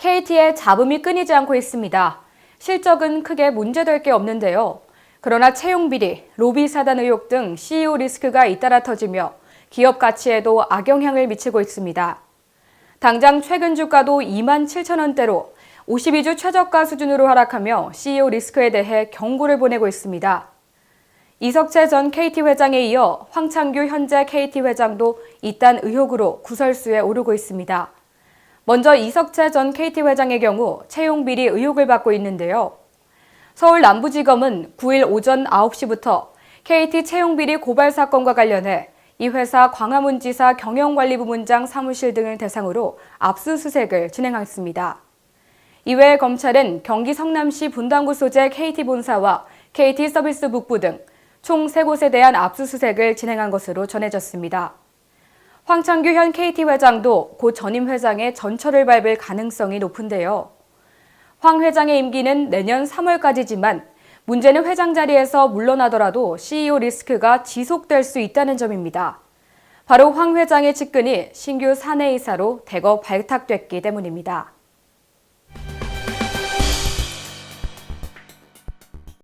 KT의 잡음이 끊이지 않고 있습니다. 실적은 크게 문제될 게 없는데요. 그러나 채용 비리, 로비 사단 의혹 등 CEO 리스크가 잇따라 터지며 기업 가치에도 악영향을 미치고 있습니다. 당장 최근 주가도 2만 7천 원대로 52주 최저가 수준으로 하락하며 CEO 리스크에 대해 경고를 보내고 있습니다. 이석채 전 KT 회장에 이어 황창규 현재 KT 회장도 이딴 의혹으로 구설수에 오르고 있습니다. 먼저 이석채 전 KT 회장의 경우 채용 비리 의혹을 받고 있는데요. 서울 남부지검은 9일 오전 9시부터 KT 채용 비리 고발 사건과 관련해 이 회사 광화문 지사 경영관리부문장 사무실 등을 대상으로 압수수색을 진행했습니다. 이외에 검찰은 경기 성남시 분당구 소재 KT 본사와 KT 서비스 북부 등 총 3곳에 대한 압수수색을 진행한 것으로 전해졌습니다. 황창규 현 KT 회장도 고 전임 회장의 전처를 밟을 가능성이 높은데요. 황 회장의 임기는 내년 3월까지지만 문제는 회장 자리에서 물러나더라도 CEO 리스크가 지속될 수 있다는 점입니다. 바로 황 회장의 측근이 신규 사내이사로 대거 발탁됐기 때문입니다.